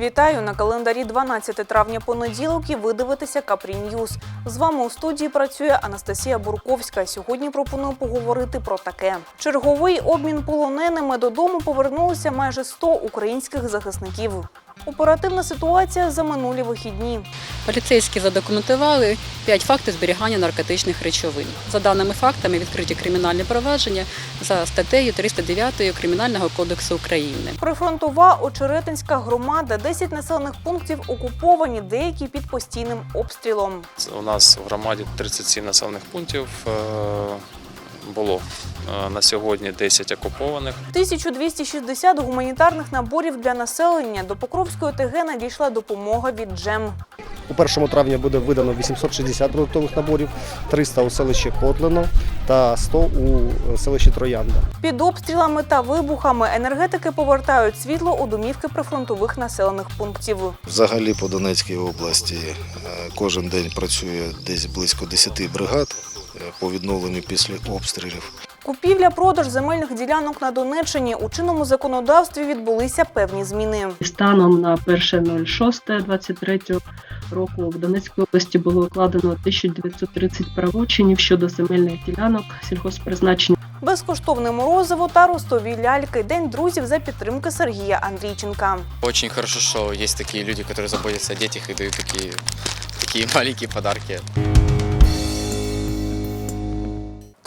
Вітаю на календарі 12 травня понеділок і ви дивитеся Капрі Ньюз. З вами у студії працює Анастасія Бурковська. Сьогодні пропоную поговорити про таке. Черговий обмін полоненими додому повернулися майже 100 українських захисників. Оперативна ситуація за минулі вихідні. Поліцейські задокументували 5 фактів зберігання наркотичних речовин. За даними фактами, відкриті кримінальні провадження за статтею 309 Кримінального кодексу України. Прифронтова Очеретинська громада, 10 населених пунктів окуповані, деякі під постійним обстрілом. У нас в громаді 37 населених пунктів е, було. Е, На сьогодні 10 окупованих. 1260 гуманітарних наборів для населення. До Покровської ОТГ надійшла допомога від Джем. У першому травні буде видано 860 продуктових наборів, 300 у селищі Котлино та 100 у селищі Троянда. Під обстрілами та вибухами енергетики повертають світло у домівки прифронтових населених пунктів. Взагалі по Донецькій області е, кожен день працює десь близько 10 бригад е, по відновленню після обстрілів. Купівля-продаж земельних ділянок на Донеччині у чинному законодавстві відбулися певні зміни. Станом на 1.06.23 року в Донецькій області було укладено 1930 правочинів щодо земельних ділянок сільгосппризначення. Безкоштовне морозиво та ростові ляльки. День друзів за підтримки Сергія Андрійченка. Очень хорошо, что есть такие люди, которые заботятся о детях и дают такие, такие маленькие подарки.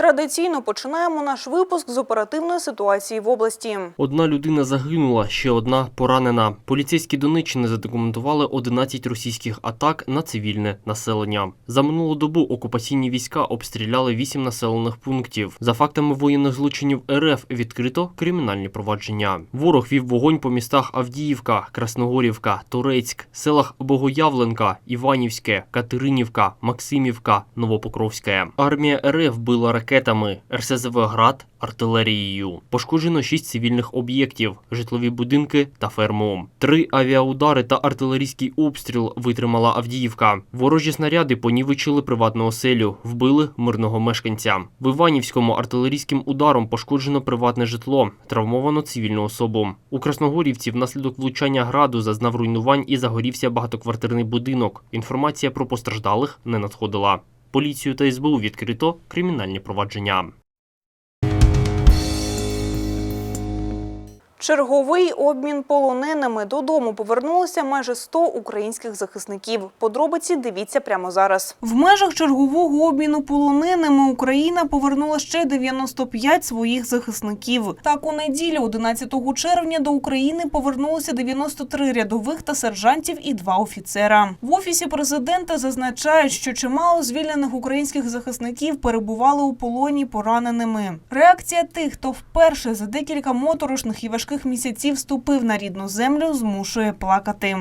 Традиційно починаємо наш випуск з оперативної ситуації в області. Одна людина загинула, ще одна поранена. Поліцейські Донеччини задокументували 11 російських атак на цивільне населення. За минулу добу окупаційні війська обстріляли 8 населених пунктів. За фактами воєнних злочинів РФ відкрито кримінальні провадження. Ворог вів вогонь по містах Авдіївка, Красногорівка, Турецьк, селах Богоявленка, Іванівське, Катеринівка, Максимівка, Новопокровське. Армія РФ била ракетами, РСЗВ «Град» артилерією. Пошкоджено шість цивільних об'єктів, житлові будинки та ферму. Три авіаудари та артилерійський обстріл витримала Авдіївка. Ворожі снаряди понівечили приватну оселю, вбили мирного мешканця. В Іванівському артилерійським ударом пошкоджено приватне житло, травмовано цивільну особу. У Красногорівці внаслідок влучання граду зазнав руйнувань і загорівся багатоквартирний будинок. Інформація про постраждалих не надходила. Поліцію та СБУ відкрито кримінальні провадження. Черговий обмін полоненими додому повернулося майже 100 українських захисників. Подробиці дивіться прямо зараз. В межах чергового обміну полоненими Україна повернула ще 95 своїх захисників. Так, у неділю, 11 червня, до України повернулося 93 рядових та сержантів і два офіцера. В офісі президента зазначають, що чимало звільнених українських захисників перебували у полоні пораненими. Реакція тих, хто вперше за декілька моторошних і важких місяців ступив на рідну землю, змушує плакати.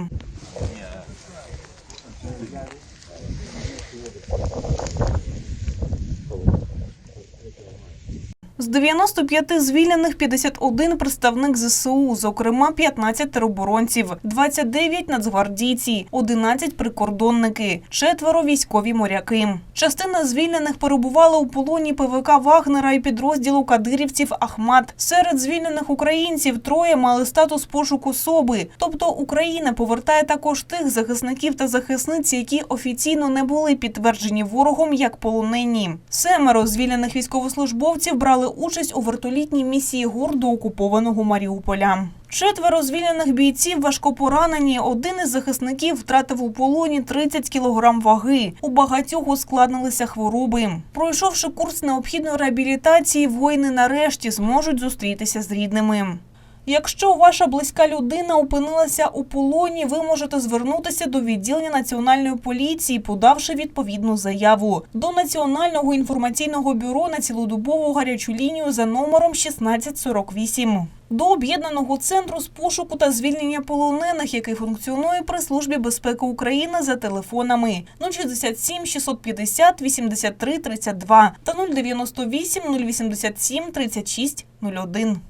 З 95 звільнених 51 представник ЗСУ, зокрема 15 тероборонців, 29 нацгвардійці, 11 прикордонники, четверо військові моряки. Частина звільнених перебувала у полоні ПВК Вагнера і підрозділу кадирівців Ахмат. Серед звільнених українців троє мали статус пошуку особи. Тобто Україна повертає також тих захисників та захисниць, які офіційно не були підтверджені ворогом як полонені. Семеро звільнених військовослужбовців брали участь у вертолітній місії ГУР до окупованого Маріуполя. Четверо звільнених бійців важко поранені. Один із захисників втратив у полоні 30 кілограм ваги. У багатьох ускладнилися хвороби. Пройшовши курс необхідної реабілітації, воїни нарешті зможуть зустрітися з рідними. Якщо ваша близька людина опинилася у полоні, ви можете звернутися до відділення національної поліції, подавши відповідну заяву до Національного інформаційного бюро на цілодобову гарячу лінію за номером 1648. До об'єднаного центру з пошуку та звільнення полонених, який функціонує при службі безпеки України за телефонами 067 650 83 32 та 098 087 36 01.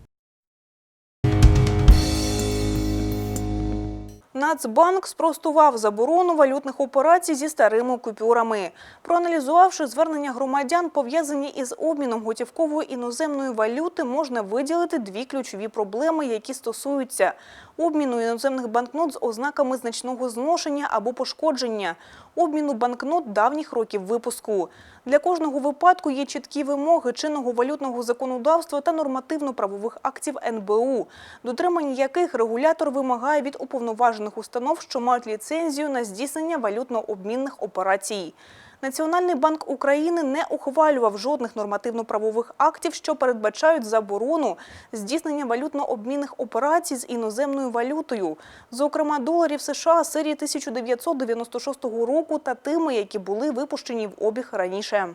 Нацбанк спростував заборону валютних операцій зі старими купюрами. Проаналізувавши звернення громадян, пов'язані із обміном готівкової іноземної валюти, можна виділити дві ключові проблеми, які стосуються обміну іноземних банкнот з ознаками значного зношення або пошкодження, обміну банкнот давніх років випуску. Для кожного випадку є чіткі вимоги чинного валютного законодавства та нормативно-правових актів НБУ, дотримання яких регулятор вимагає від уповноважених установ, що мають ліцензію на здійснення валютно-обмінних операцій. Національний банк України не ухвалював жодних нормативно-правових актів, що передбачають заборону здійснення валютно-обмінних операцій з іноземною валютою, зокрема доларів США серії 1996 року та тими, які були випущені в обіг раніше.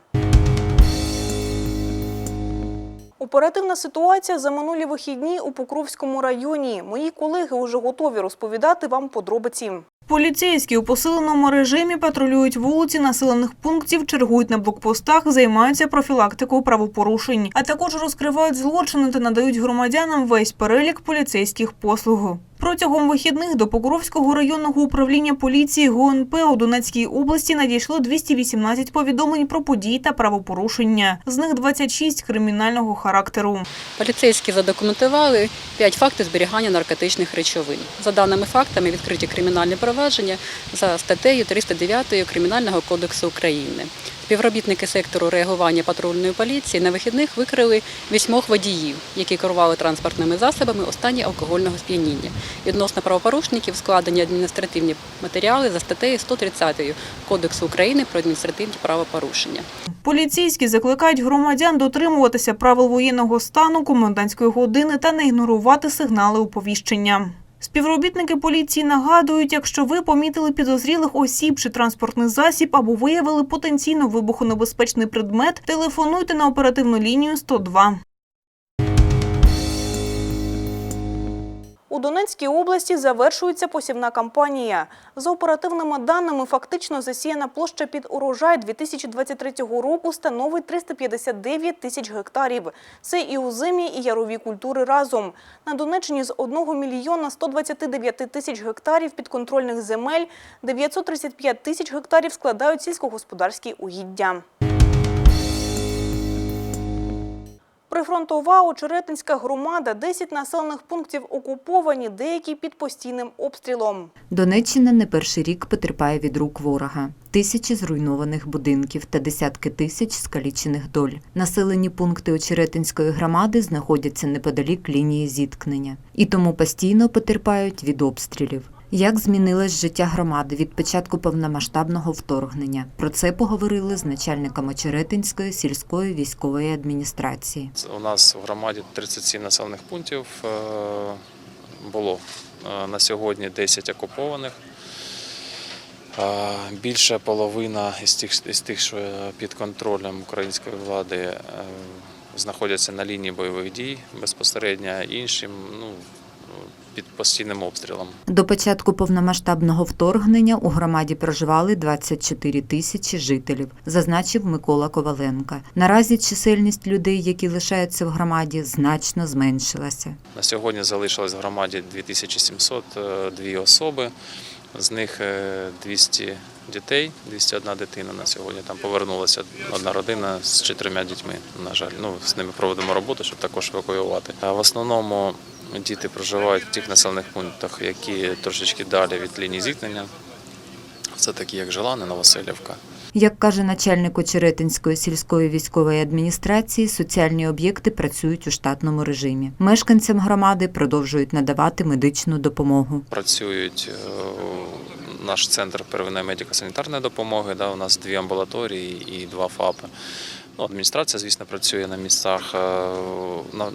Оперативна ситуація за минулі вихідні у Покровському районі. Мої колеги вже готові розповідати вам подробиці. Поліцейські у посиленому режимі патрулюють вулиці населених пунктів, чергують на блокпостах, займаються профілактикою правопорушень, а також розкривають злочини та надають громадянам весь перелік поліцейських послуг. Протягом вихідних до Покровського районного управління поліції ГУНП у Донецькій області надійшло 218 повідомлень про події та правопорушення. З них 26 кримінального характеру. Поліцейські задокументували 5 фактів зберігання наркотичних речовин. За даними фактами, відкриті кримінальні провадження за статтею 309 Кримінального кодексу України. Співробітники сектору реагування патрульної поліції на вихідних викрили вісьмох водіїв, які керували транспортними засобами у стані алкогольного сп'яніння. Відносно правопорушників складені адміністративні матеріали за статтею 130 Кодексу України про адміністративні правопорушення. Поліцейські закликають громадян дотримуватися правил воєнного стану, комендантської години та не ігнорувати сигнали оповіщення. Співробітники поліції нагадують, якщо ви помітили підозрілих осіб чи транспортний засіб або виявили потенційно вибухонебезпечний предмет, телефонуйте на оперативну лінію 102. У Донецькій області завершується посівна кампанія. За оперативними даними, фактично засіяна площа під урожай 2023 року становить 359 тисяч гектарів. Це і озимі, і ярові культури разом. На Донеччині з 1 мільйона 129 тисяч гектарів підконтрольних земель 935 тисяч гектарів складають сільськогосподарські угіддя. Прифронтова Очеретинська громада, 10 населених пунктів окуповані, деякі під постійним обстрілом. Донеччина не перший рік потерпає від рук ворога. Тисячі зруйнованих будинків та десятки тисяч скалічених доль. Населені пункти Очеретинської громади знаходяться неподалік лінії зіткнення і тому постійно потерпають від обстрілів. Як змінилось життя громади від початку повномасштабного вторгнення? Про це поговорили з начальником Очеретинської сільської військової адміністрації. У нас в громаді 37 населених пунктів е, було. Е, На сьогодні 10 окупованих. Е, Більша половина із тих, із тих, що під контролем української влади, знаходяться на лінії бойових дій безпосередньо, іншим ну, під постійним обстрілом. До початку повномасштабного вторгнення у громаді проживали 24 тисячі жителів, зазначив Микола Коваленко. Наразі чисельність людей, які лишаються в громаді, значно зменшилася. На сьогодні залишилось в громаді 2702 особи, з них е, 200 дітей, 201 дитина на сьогодні. Там повернулася одна родина з чотирма дітьми. На жаль, ну з ними проводимо роботу, щоб також евакуювати. А в основному діти проживають в тих населених пунктах, які трошечки далі від лінії зіткнення. Це такі, як Желани, Новоселівка. Як каже начальник Очеретинської сільської військової адміністрації, соціальні об'єкти працюють у штатному режимі. Мешканцям громади продовжують надавати медичну допомогу. Працюють е, наш центр первинної медико-санітарної допомоги. Да, у нас дві амбулаторії і два ФАПи. Ну, адміністрація, звісно, працює на місцях. Е,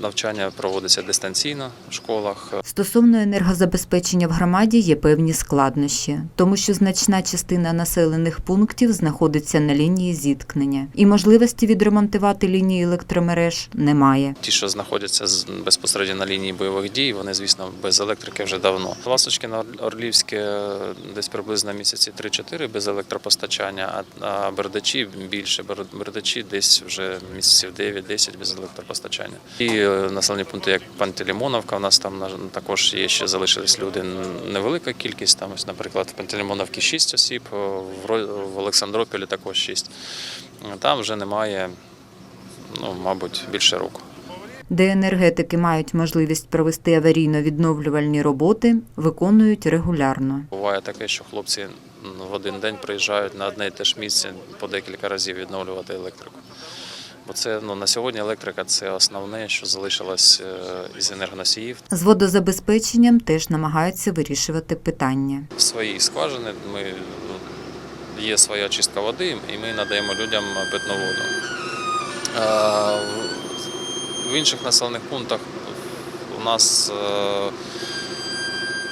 Навчання проводиться дистанційно в школах. Стосовно енергозабезпечення в громаді є певні складнощі, тому що значна частина населених пунктів знаходиться на лінії зіткнення, і можливості відремонтувати лінії електромереж немає. Ті, що знаходяться безпосередньо на лінії бойових дій, вони, звісно, без електрики вже давно. Ласточкине Орлівське е, десь приблизно місяці 3-4 без електропостачання, а Бердачі більше. Бер- Бердачі десь вже місяців 9-10 без електропостачання. І е, населені пункти, як Пантелеймоновка, у нас там також є ще залишились люди. Невелика кількість. Там, ось, наприклад, в Пантелеймоновці 6 осіб, е, в Ро- в Олександрополі також 6. Там вже немає, ну, мабуть, більше року. де енергетики мають можливість провести аварійно-відновлювальні роботи, виконують регулярно. Буває таке, що хлопці в один день приїжджають на одне і те ж місце по декілька разів відновлювати електрику. Бо це ну, на сьогодні електрика це основне, що залишилось е, із енергоносіїв. З водозабезпеченням теж намагаються вирішувати питання. свої скважини. Ми є своя чистка води, і ми надаємо людям питну воду. А, в- В інших населених пунктах у нас е,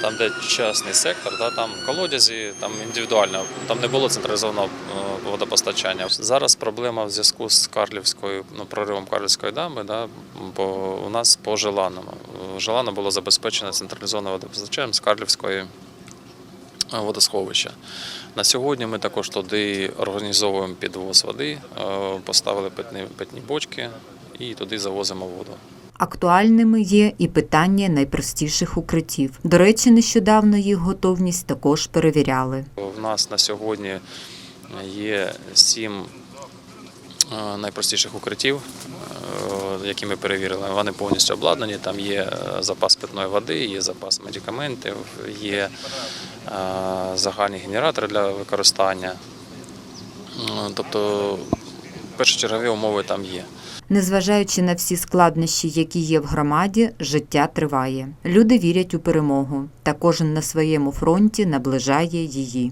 там, де частний сектор, да, там колодязі, там індивідуально, там не було централізованого е, водопостачання. Зараз проблема в зв'язку з Карлівською, ну, проривом Карлівської дами, да, бо у нас по Желаному. Желано було забезпечено централізованим водопостачанням з Карлівської е, водосховища. На сьогодні ми також туди організовуємо підвоз води, е, поставили питні, питні бочки і туди завозимо воду. Актуальними є і питання найпростіших укриттів. До речі, нещодавно їх готовність також перевіряли. У нас на сьогодні є сім е, найпростіших укриттів, е, які ми перевірили. Вони повністю обладнані. Там є е, запас питної води, є запас медикаментів, є загальні генератори для використання. Тобто першочергові умови там є. Незважаючи на всі складнощі, які є в громаді, життя триває. Люди вірять у перемогу, та кожен на своєму фронті наближає її.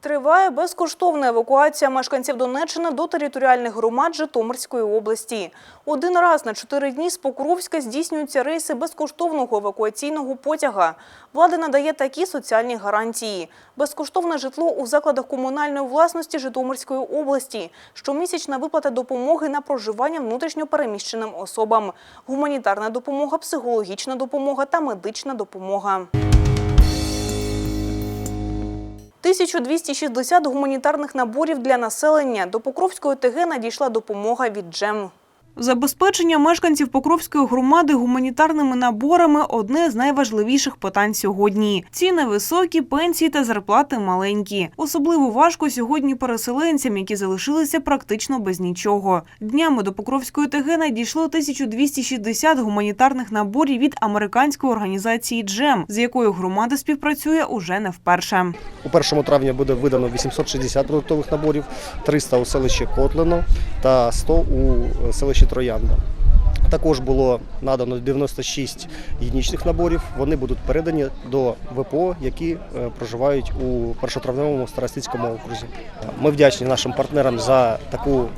Триває безкоштовна евакуація мешканців Донеччини до територіальних громад Житомирської області. Один раз на чотири дні з Покровська здійснюються рейси безкоштовного евакуаційного потяга. Влада надає такі соціальні гарантії. Безкоштовне житло у закладах комунальної власності Житомирської області, щомісячна виплата допомоги на проживання внутрішньопереміщеним особам, гуманітарна допомога, психологічна допомога та медична допомога. 1260 гуманітарних наборів для населення. До Покровської ТГ надійшла допомога від ДЖЕМ. Забезпечення мешканців Покровської громади гуманітарними наборами – одне з найважливіших питань сьогодні. Ціни високі, пенсії та зарплати маленькі. Особливо важко сьогодні переселенцям, які залишилися практично без нічого. Днями до Покровської ТГ надійшло 1260 гуманітарних наборів від американської організації «Джем», з якою громада співпрацює уже не вперше. У першому травні буде видано 860 продуктових наборів, 300 у селищі Котлино та 100 у селищі Троянда. Також було надано 96 гіднічних наборів. Вони будуть передані до ВПО, які е, проживають у першотравневому старостицькому окрузі. Ми вдячні нашим партнерам за таку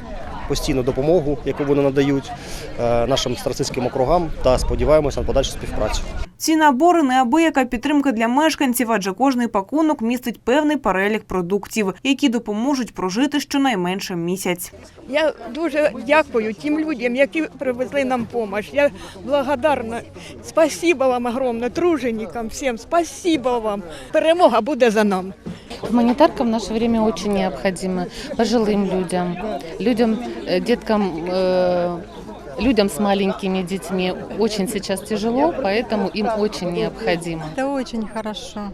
постійну допомогу, яку вони надають е, нашим старостицьким округам, та сподіваємося на подальшу співпрацю. Ці набори неабияка підтримка для мешканців, адже кожний пакунок містить певний перелік продуктів, які допоможуть прожити щонайменше місяць. Я дуже дякую тим людям, які привезли нам допомогу. Я благодарна. Спасибо вам огромне, труженикам всім. Спасибо вам. Перемога буде за нами. Гуманитарка в наше время очень необходима пожилым людям, людям, э, деткам, э, людям с маленькими детьми. Очень сейчас тяжело, поэтому им очень необходимо. Это очень хорошо.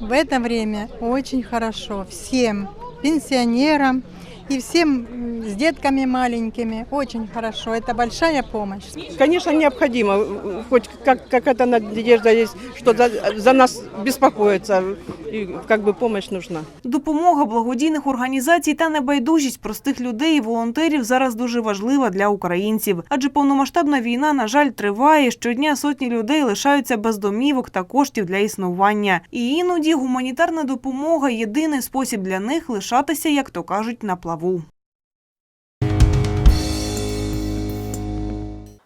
В это время очень хорошо всем пенсионерам и всем с детками маленькими. Очень хорошо. Это большая помощь. Конечно, необходимо. Хоть как, какая-то надежда есть, что за, за нас беспокоятся. И как бы помощь нужна. Допомога благодійних організацій та небайдужість простих людей і волонтерів зараз дуже важлива для українців. Адже повномасштабна війна, на жаль, триває. Щодня сотні людей лишаються без домівок та коштів для існування. І іноді гуманітарна допомога єдиний спосіб для них лишатися, як то кажуть, на bravo.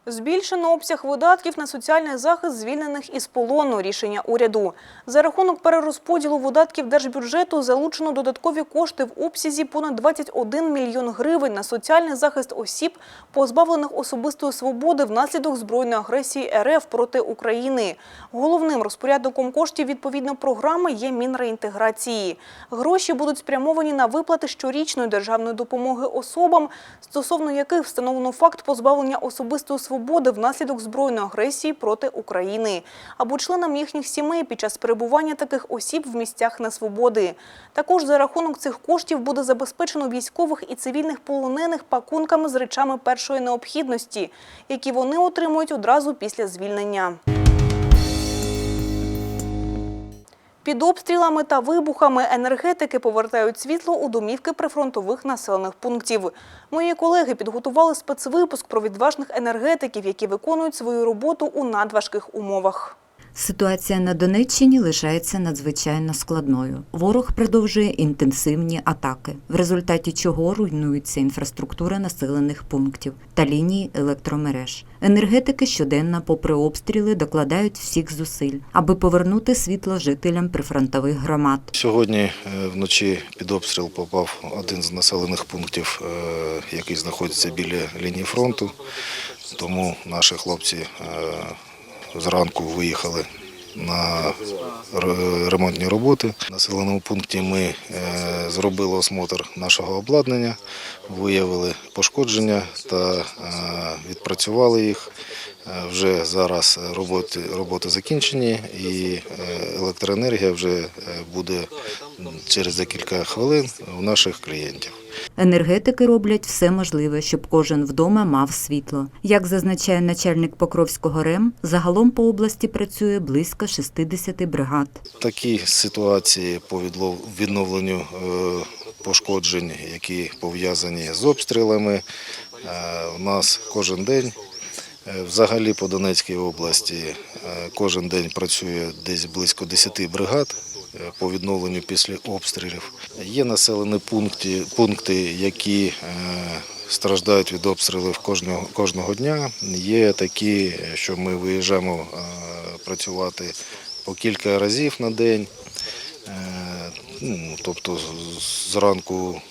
Збільшено обсяг видатків на соціальний захист звільнених із полону. Рішення уряду. За рахунок перерозподілу видатків держбюджету залучено додаткові кошти в обсязі понад 21 мільйон гривень на соціальний захист осіб, позбавлених особистої свободи внаслідок збройної агресії РФ проти України. Головним розпорядником коштів відповідно програми є Мінреінтеграції. Гроші будуть спрямовані на виплати щорічної державної допомоги особам, стосовно яких встановлено факт позбавлення особистої свободи свободи внаслідок збройної агресії проти України або членам їхніх сімей під час перебування таких осіб в місцях несвободи. Також за рахунок цих коштів буде забезпечено військових і цивільних полонених пакунками з речами першої необхідності, які вони отримують одразу після звільнення. Під обстрілами та вибухами енергетики повертають світло у домівки прифронтових населених пунктів. Мої колеги підготували спецвипуск про відважних енергетиків, які виконують свою роботу у надважких умовах. Ситуація на Донеччині лишається надзвичайно складною. Ворог продовжує інтенсивні атаки, в результаті чого руйнується інфраструктура населених пунктів та лінії електромереж. Енергетики щоденно, попри обстріли, докладають всіх зусиль, аби повернути світло жителям прифронтових громад. Сьогодні е, вночі під обстріл попав один з населених пунктів, е, який знаходиться біля лінії фронту. Тому наші хлопці е, зранку виїхали на ремонтні роботи. На населеному пункті ми е, зробили осмотр нашого обладнання, виявили пошкодження та е, відпрацювали їх. Е, Вже зараз роботи, роботи закінчені і е, електроенергія вже е, буде через декілька хвилин у наших клієнтів. Енергетики роблять все можливе, щоб кожен вдома мав світло. Як зазначає начальник Покровського РЕМ, загалом по області працює близько 60 бригад. Такі ситуації по відновленню е, пошкоджень, які пов'язані з обстрілами, е, у нас кожен день. Е, Взагалі по Донецькій області е, кожен день працює десь близько 10 бригад е, по відновленню після обстрілів. Є населені пункти, пункти які страждають від обстрілів кожного, кожного дня. Є такі, що ми виїжджаємо працювати по кілька разів на день. Ну, Тобто зранку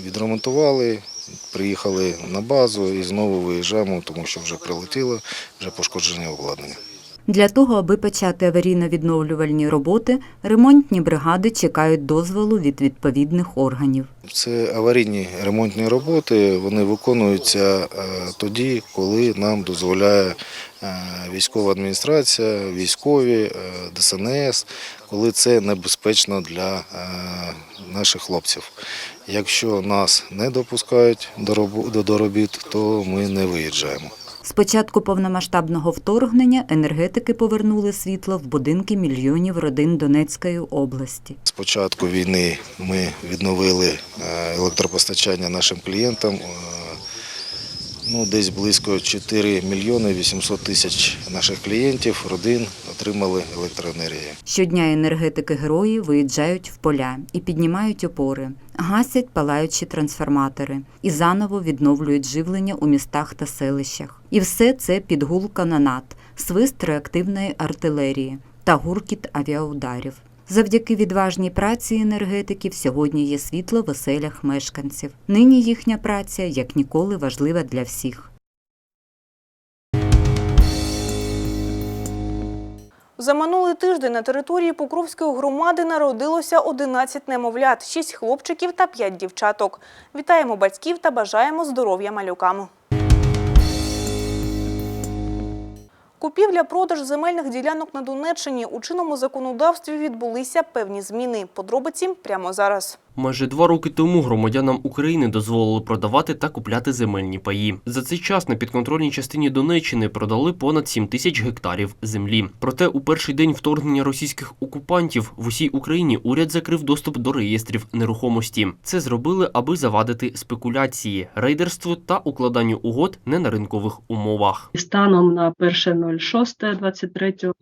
відремонтували, приїхали на базу і знову виїжджаємо, тому що вже прилетіло, вже пошкоджені обладнання. Для того, аби почати аварійно-відновлювальні роботи, ремонтні бригади чекають дозволу від відповідних органів. Це аварійні ремонтні роботи. Вони виконуються е, тоді, коли нам дозволяє е, військова адміністрація, військові, е, ДСНС, коли це небезпечно для наших хлопців. Якщо нас не допускають до робіт, то ми не виїжджаємо. З початку повномасштабного вторгнення енергетики повернули світло в будинки мільйонів родин Донецької області. З початку війни ми відновили е, електропостачання нашим клієнтам. Ну, десь близько 4 мільйони 800 тисяч наших клієнтів, родин отримали електроенергію. Щодня енергетики герої виїжджають в поля і піднімають опори, гасять палаючі трансформатори і заново відновлюють живлення у містах та селищах. І все це під гул канонат, свист реактивної артилерії та гуркіт авіаударів. Завдяки відважній праці енергетиків сьогодні є світло в оселях мешканців. Нині їхня праця як ніколи важлива для всіх. За минулий тиждень на території Покровської громади народилося 11 немовлят, 6 хлопчиків та 5 дівчаток. Вітаємо батьків та бажаємо здоров'я малюкам. Купівля-продаж земельних ділянок на Донеччині у чинному законодавстві відбулися певні зміни. Подробиці прямо зараз. Майже два роки тому громадянам України дозволили продавати та купляти земельні паї. За цей час на підконтрольній частині Донеччини продали понад 7 тисяч гектарів землі. Проте у перший день вторгнення російських окупантів в усій Україні уряд закрив доступ до реєстрів нерухомості. Це зробили, аби завадити спекуляції, рейдерству та укладанню угод не на ринкових умовах. Станом на 1.06.23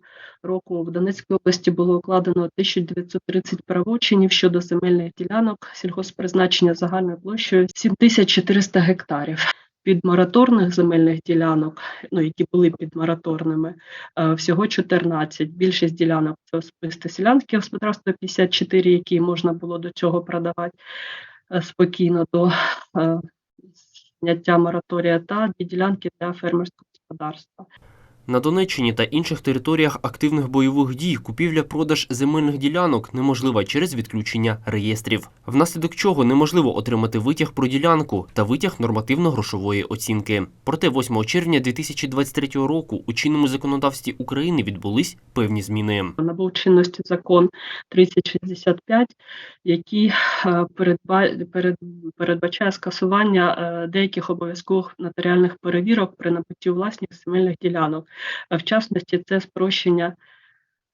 року в Донецькій області було укладено 1930 правочинів щодо земельних ділянок сільгосппризначення загальною площею 7400 гектарів. Під мораторних земельних ділянок, ну які були під мораторними, е, всього 14. Більшість ділянок це особисте селянське господарство 54, які можна було до цього продавати е, спокійно до е, зняття мораторія та ділянки для фермерського господарства. На Донеччині та інших територіях активних бойових дій купівля-продаж земельних ділянок неможлива через відключення реєстрів, внаслідок чого неможливо отримати витяг про ділянку та витяг нормативно-грошової оцінки. Проте 8 червня 2023 року у чинному законодавстві України відбулись певні зміни. Набув чинності закон 3065, який е, передба- перед- передбачає скасування е, деяких обов'язкових нотаріальних перевірок при набутті у власність земельних ділянок. В частності, це спрощення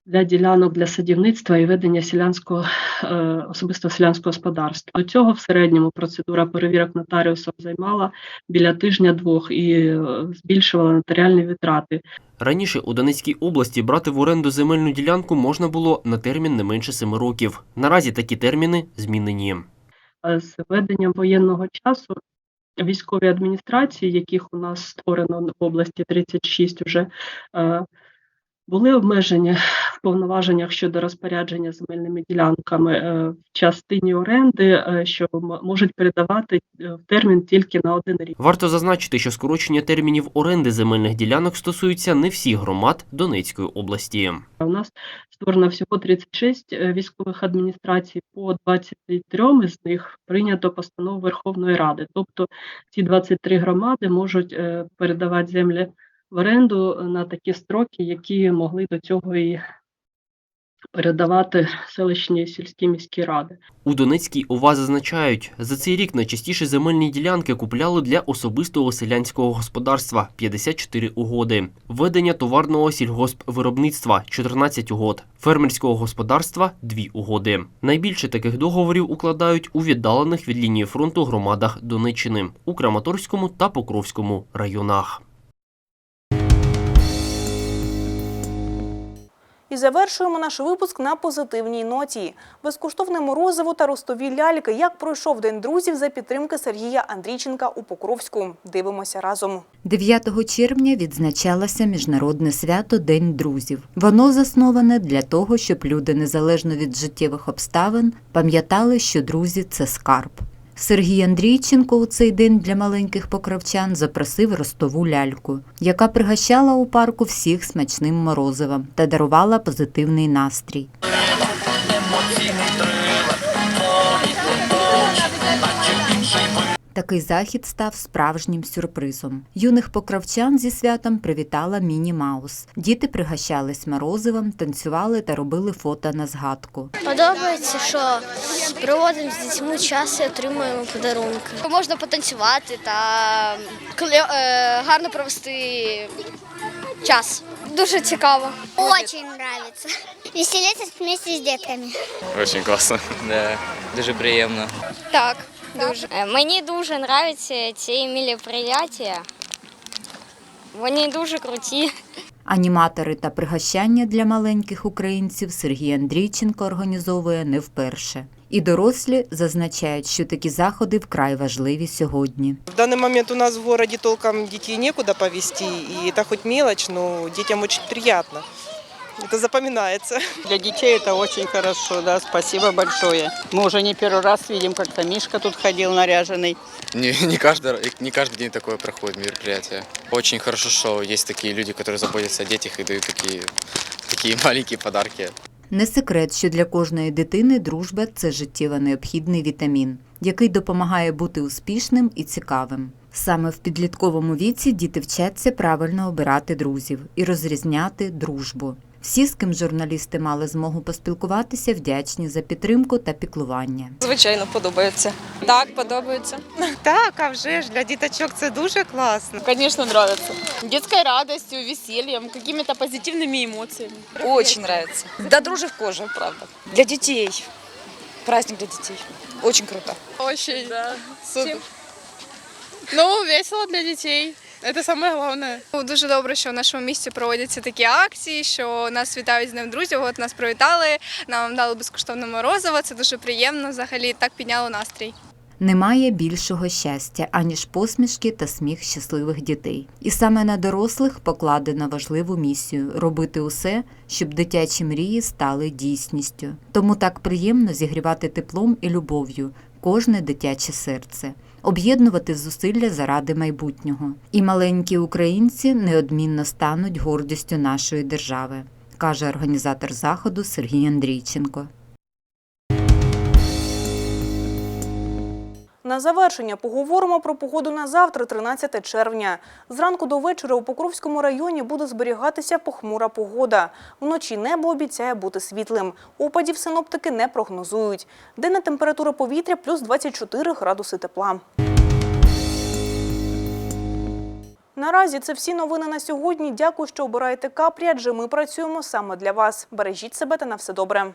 для ділянок для садівництва і ведення селянського е, особистого селянського господарства. До цього в середньому процедура перевірок нотаріусом займала біля тижня-двох і е, збільшувала нотаріальні витрати. Раніше у Донецькій області брати в оренду земельну ділянку можна було на термін не менше 7 років. Наразі такі терміни змінені. Е, з введенням воєнного часу військові адміністрації, яких у нас створено в області 36 вже, були обмежені в повноваженнях щодо розпорядження земельними ділянками е, в частині оренди, е, що можуть передавати е, в термін тільки на один рік. Варто зазначити, що скорочення термінів оренди земельних ділянок стосується не всіх громад Донецької області. У нас створено всього 36 е, військових адміністрацій, по 23 з них прийнято постанову Верховної Ради. Тобто ці 23 громади можуть передавати землі в оренду на такі строки, які могли до цього і передавати селищні сільські міські ради. У Донецькій ОВА зазначають, за цей рік найчастіше земельні ділянки купляли для особистого селянського господарства 54 угоди, ведення товарного сільгоспвиробництва 14 угод, фермерського господарства 2 угоди. Найбільше таких договорів укладають у віддалених від лінії фронту громадах Донеччини у Краматорському та Покровському районах. І завершуємо наш випуск на позитивній ноті. Безкоштовне морозиво та ростові ляльки. Як пройшов День друзів за підтримки Сергія Андрійченка у Покровську. Дивимося разом. 9 червня відзначалося міжнародне свято День друзів. Воно засноване для того, щоб люди незалежно від життєвих обставин пам'ятали, що друзі це скарб. Сергій Андрійченко у цей день для маленьких покровчан запросив ростову ляльку, яка пригощала у парку всіх смачним морозивом та дарувала позитивний настрій. Такий захід став справжнім сюрпризом. Юних покровчан зі святом привітала Міні Маус. Діти пригощались морозивом, танцювали та робили фото на згадку. Подобається, що проводимо з дітьми час і отримуємо подарунки. Можна потанцювати та е, гарно провести час. Дуже цікаво. Очень нравится. Веселиться вместе с детками. Очень классно. Да, дуже приємно. Так, дуже. Мені дуже подобаються ці мероприятия. Вони дуже круті. Аніматори та пригощання для маленьких українців Сергій Андрійченко організовує не вперше. І дорослі зазначають, що такі заходи вкрай важливі сьогодні. В данный момент у нас в городе толком детей некуда повезти, и это хоть мелочь, но детям очень приятно Это запоминается. Для детей это очень хорошо, да, спасибо большое. Мы уже не первый раз видим, как-то Мишка тут ходил наряженный. Не, не, каждый, не каждый день такое проходит мероприятие. Очень хорошо, что есть такие люди, которые заботятся о детях и дают такие, такие маленькие подарки. Не секрет, що для кожної дитини дружба це життєво необхідний вітамін, який допомагає бути успішним і цікавим. Саме в підлітковому віці діти вчаться правильно обирати друзів і розрізняти дружбу. Всі, з ким журналісти мали змогу поспілкуватися, вдячні за підтримку та піклування. Звичайно, подобається. Так, подобається. Так, а вже ж для діточок це дуже класно. Конечно, нравится. Детской радостью, весельем, какими-то позитивными эмоциями. Очень нравится. Да дружив кожа, правда. Для детей. Праздник для детей. Очень круто. Очень, да. Супер. Ну, весело для дітей. Це саме головне. Дуже добре, що в нашому місті проводяться такі акції, що нас вітають з Днем друзів. От нас привітали, нам дали безкоштовне морозиво. Це дуже приємно. Взагалі так підняло настрій. Немає більшого щастя, аніж посмішки та сміх щасливих дітей. І саме на дорослих покладено важливу місію робити усе, щоб дитячі мрії стали дійсністю. Тому так приємно зігрівати теплом і любов'ю кожне дитяче серце. Об'єднувати зусилля заради майбутнього. І маленькі українці неодмінно стануть гордістю нашої держави, каже організатор заходу Сергій Андрійченко. На завершення поговоримо про погоду на завтра, 13 червня. Зранку до вечора у Покровському районі буде зберігатися похмура погода. Вночі небо обіцяє бути світлим. Опадів синоптики не прогнозують. Денна температура повітря плюс 24 градуси тепла. Наразі це всі новини на сьогодні. Дякую, що обираєте капрі, адже ми працюємо саме для вас. Бережіть себе та на все добре.